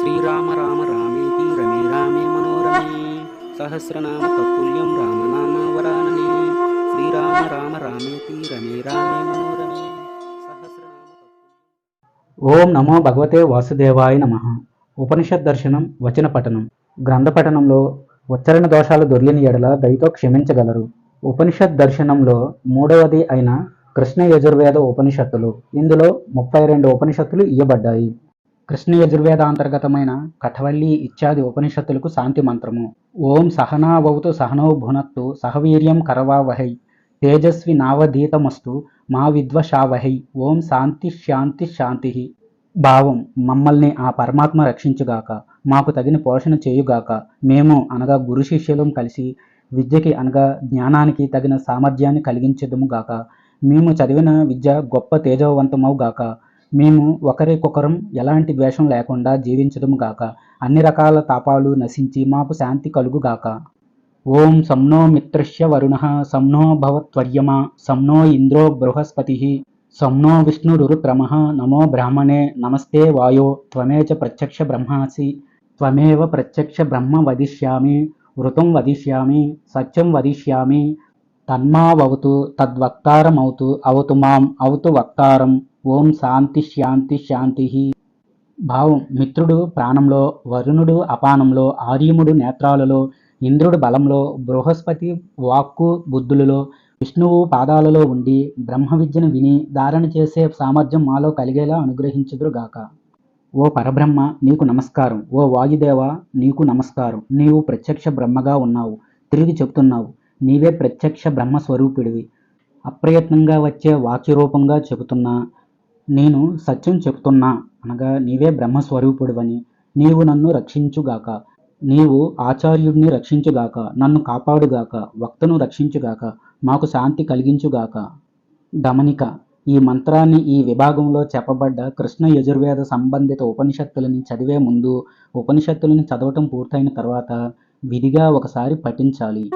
శ్రీరామ రామ రామేతి రమే రామే మనోరమే సహస్రనామ తత్తుల్యం రామనామ వరాననే శ్రీరామ రామ రామేతి రమే రామే మనోరమే ఓం నమో భగవతే వాసుదేవాయ నమ. ఉపనిషత్ దర్శనం వచన పఠనం. గ్రంథ పఠనంలో ఉచ్చరణ దోషాలు దొర్లిని ఎడల దయతో క్షమించగలరు. ఉపనిషత్ దర్శనంలో మూడవది అయిన కృష్ణ యజుర్వేద ఉపనిషత్తులు. ఇందులో ముప్పై రెండు ఉపనిషత్తులు ఇయ్యబడ్డాయి. కృష్ణ యజుర్వేద అంతర్గతమైన కఠవల్లి ఇత్యాది ఉపనిషత్తులకు శాంతి మంత్రము. ఓం సహనావతు సహనో భునత్తు సహవీర్యం కరవావహై తేజస్వి నావధీతమస్తు మా విద్వషావహై ఓం శాంతి శాంతి శాంతి. భావం మమ్మల్ని ఆ పరమాత్మ రక్షించుగాక మాకు తగిన పోషణ చేయుగాక మేము అనగా గురు శిష్యులం కలిసి విద్యకి అనగా జ్ఞానానికి తగిన సామర్థ్యాన్ని కలిగించదుము గాక మేము చదివిన విద్య గొప్ప తేజవంతమవు గాక మేము ఒకరికొకరం ఎలాంటి ద్వేషం లేకుండా జీవించడం గాక. అన్ని రకాల తాపాలు నశించి మాకు శాంతి కలుగుగాక. ఓం సమ్నో మిత్రస్య వరుణ సమ్నో భవత్వర్యమా సమ్నో ఇంద్రో బృహస్పతి సమ్నో విష్ణురురుక్రమ నమో బ్రాహ్మణే నమస్తే వాయో త్వమేచ ప్రత్యక్ష బ్రహ్మాసి త్వమేవ ప్రత్యక్ష బ్రహ్మ వదిష్యామి వృతం వదిష్యామి సత్యం వదిష్యామి తన్మావతు తద్వక్తారమవుతు అవతు మాం అవతు వక్తారం. ఓం శాంతి శాంతి శాంతి. భావం మిత్రుడు ప్రాణంలో వరుణుడు అపానంలో ఆర్యముడు నేత్రాలలో ఇంద్రుడు బలంలో బృహస్పతి వాక్కు బుద్ధులలో విష్ణువు పాదాలలో ఉండి బ్రహ్మ విద్యను విని ధారణ చేసే సామర్థ్యం మాలో కలిగేలా అనుగ్రహించుదురుగాక ఓ పరబ్రహ్మ నీకు నమస్కారం. ఓ వాయుదేవ నీకు నమస్కారం. నీవు ప్రత్యక్ష బ్రహ్మగా ఉన్నావు. తిరిగి చెప్తున్నావు. నీవే ప్రత్యక్ష బ్రహ్మ స్వరూపిడివి అప్రయత్నంగా వచ్చే వాక్యరూపంగా చెబుతున్నా. నేను సత్యం చెప్తున్నా అనగా నీవే బ్రహ్మస్వరూపుడువని. నీవు నన్ను రక్షించుగాక. నీవు ఆచార్యుడిని రక్షించుగాక. నన్ను కాపాడుగాక. వక్తను రక్షించుగాక. మాకు శాంతి కలిగించుగాక. దమనిక ఈ మంత్రాన్ని ఈ విభాగంలో చెప్పబడ్డ కృష్ణ యజుర్వేద సంబంధిత ఉపనిషత్తులని చదివే ముందు ఉపనిషత్తులను చదవటం పూర్తయిన తర్వాత విధిగా ఒకసారి పఠించాలి.